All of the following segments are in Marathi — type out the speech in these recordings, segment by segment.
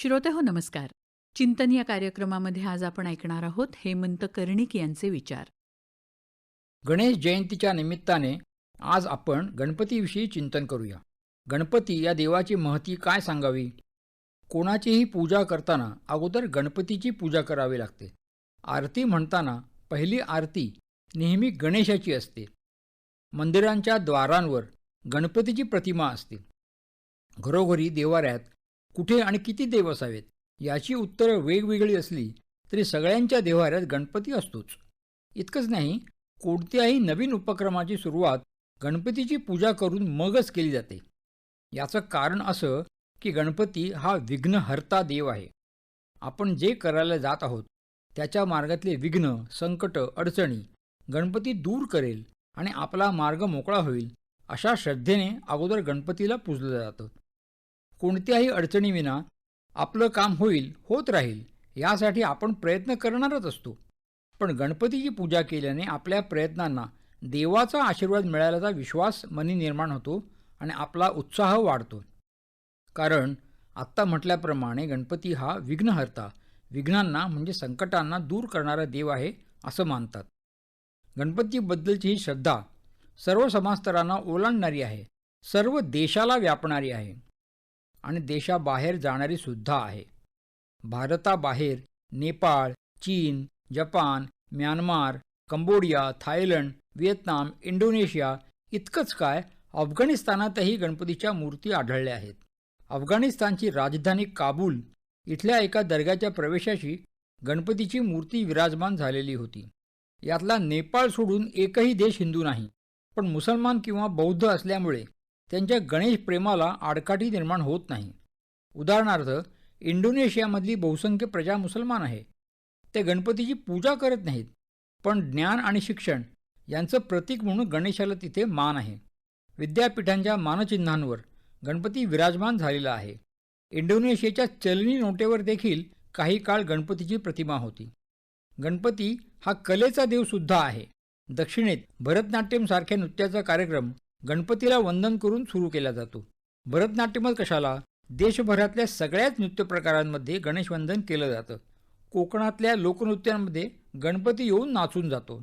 श्रोते हो नमस्कार. चिंतन या कार्यक्रमामध्ये आज आपण ऐकणार आहोत हेमंत कर्णिक यांचे विचार. गणेश जयंतीच्या निमित्ताने आज आपण गणपतीविषयी चिंतन करूया. गणपती या देवाची महती काय सांगावी? कोणाचीही पूजा करताना अगोदर गणपतीची पूजा करावी लागते. आरती म्हणताना पहिली आरती नेहमी गणेशाची असते. मंदिरांच्या द्वारांवर गणपतीची प्रतिमा असते. घरोघरी देवाऱ्यात कुठे आणि किती देव असावेत? याची उत्तरं वेगवेगळी असली तरी सगळ्यांच्या देवाऱ्यात गणपती असतोच. इतकंच नाही कोणत्याही नवीन उपक्रमाची सुरुवात गणपतीची पूजा करून मगच केली जाते. याचं कारण असं की गणपती हा विघ्नहर्ता देव आहे. आपण जे करायला जात आहोत त्याच्या मार्गातले विघ्न संकट अडचणी गणपती दूर करेल आणि आपला मार्ग मोकळा होईल अशा श्रद्धेने अगोदर गणपतीला पूजलं जातं. कोणत्याही अडचणीविना आपलं काम होईल होत राहील यासाठी आपण प्रयत्न करणारच असतो. पण गणपतीची पूजा केल्याने आपल्या प्रयत्नांना देवाचा आशीर्वाद मिळाल्याचा विश्वास मनी निर्माण होतो आणि आपला उत्साह वाढतो. कारण आत्ता म्हटल्याप्रमाणे गणपती हा विघ्नहर्ता विघ्नांना म्हणजे संकटांना दूर करणारा देव आहे असं मानतात. गणपतीबद्दलची ही श्रद्धा सर्व समाजस्तरांना ओलांडणारी आहे सर्व देशाला व्यापणारी आहे. आणि देशाबाहेर जाणारी सुद्धा आहे. भारताबाहेर नेपाळ चीन Japan Myanmar Cambodia Thailand Vietnam Indonesia इतकंच काय अफगाणिस्तानातही गणपतीच्या मूर्ती आढळल्या आहेत. अफगाणिस्तानची राजधानी काबूल इथल्या एका दर्ग्याच्या प्रवेशाशी गणपतीची मूर्ती विराजमान झालेली होती. यातला नेपाळ सोडून एकही देश हिंदू नाही पण मुसलमान किंवा बौद्ध असल्यामुळे त्यांच्या गणेश प्रेमाला आडकाठी निर्माण होत नाही. उदाहरणार्थ इंडोनेशियामधली बहुसंख्य प्रजा मुसलमान आहे. ते गणपतीची पूजा करत नाहीत पण ज्ञान आणि शिक्षण यांचं प्रतीक म्हणून गणेशाला तिथे मान आहे. विद्यापीठांच्या मानचिन्हांवर गणपती विराजमान झालेला आहे. इंडोनेशियाच्या चलनी नोटेवर देखील काही काळ गणपतीची प्रतिमा होती. गणपती हा कलेचा देवसुद्धा आहे. दक्षिणेत भरतनाट्यम सारख्या नृत्याचा कार्यक्रम गणपतीला वंदन करून सुरू केला जातो. भरतनाट्यमच कशाला? देशभरातल्या सगळ्याच नृत्य प्रकारांमध्ये गणेशवंदन केलं जातं. कोकणातल्या लोकनृत्यांमध्ये गणपती येऊन नाचून जातो.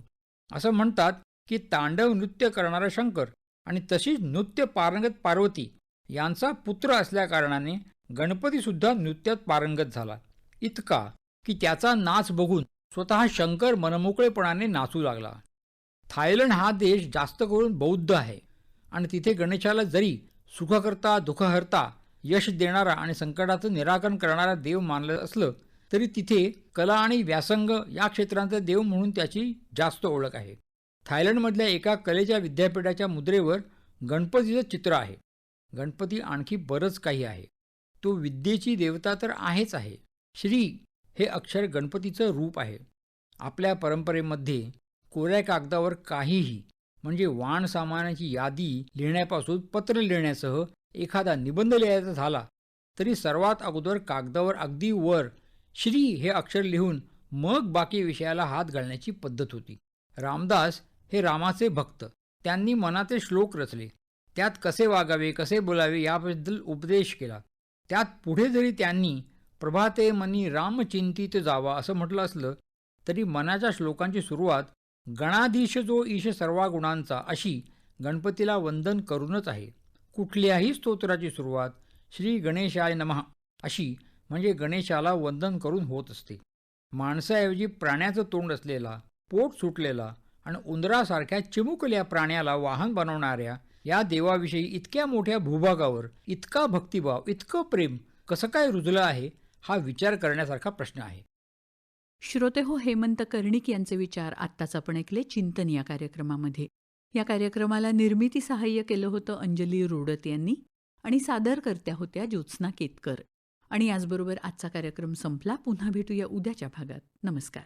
असं म्हणतात की तांडव नृत्य करणारा शंकर आणि तशीच नृत्य पारंगत पार्वती यांचा पुत्र असल्याकारणाने गणपतीसुद्धा नृत्यात पारंगत झाला. इतका की त्याचा नाच बघून स्वतः शंकर मनमोकळेपणाने नाचू लागला. थायलंड हा देश जास्त करून बौद्ध आहे. आणि तिथे गणेशाला जरी सुखकर्ता दुःखहर्ता यश देणारा आणि संकटाचं निराकरण करणारा देव मानलं असलं तरी तिथे कला आणि व्यासंग या क्षेत्रांचा देव म्हणून त्याची जास्त ओळख आहे. थायलंडमधल्या एका कलेच्या विद्यापीठाच्या मुद्रेवर गणपतीचं चित्र आहे. गणपती आणखी बरंच काही आहे. तो विद्येची देवता तर आहेच आहे. श्री हे अक्षर गणपतीचं रूप आहे. आपल्या परंपरेमध्ये कोऱ्या कागदावर काहीही म्हणजे वाण सामानाची यादी लिहिण्यापासून पत्र लिहिण्यासह एखादा निबंध लिहायचा झाला तरी सर्वात अगोदर कागदावर अगदी वर श्री हे अक्षर लिहून मग बाकी विषयाला हात घालण्याची पद्धत होती. रामदास हे रामाचे भक्त. त्यांनी मनाचे श्लोक रचले. त्यात कसे वागावे कसे बोलावे याबद्दल उपदेश केला. त्यात पुढे जरी त्यांनी प्रभाते मनी रामचिंतित जावा असं म्हटलं असलं तरी मनाच्या श्लोकांची सुरुवात गणाधीश जो ईश सर्वा गुणांचा अशी गणपतीला वंदन करूनच आहे. कुठल्याही स्तोत्राची सुरुवात श्री गणेशाय नमः अशी म्हणजे गणेशाला वंदन करून होत असते. माणसाऐवजी प्राण्याचं तोंड असलेला पोट सुटलेला आणि उंदरासारख्या चिमुकल्या प्राण्याला वाहन बनवणाऱ्या या देवाविषयी इतक्या मोठ्या भूभागावर इतका भक्तिभाव इतकं प्रेम कसं काय रुजलं आहे हा विचार करण्यासारखा प्रश्न आहे. श्रोते हो हेमंत कर्णिक यांचे विचार आत्ताच आपण ऐकले चिंतन या कार्यक्रमामध्ये. या कार्यक्रमाला निर्मिती सहाय्य केलं होतं अंजली रोडत यांनी आणि सादरकर्त्या होत्या ज्योत्स्ना केतकर. आणि याचबरोबर आजचा कार्यक्रम संपला. पुन्हा भेटूया उद्याच्या भागात. नमस्कार.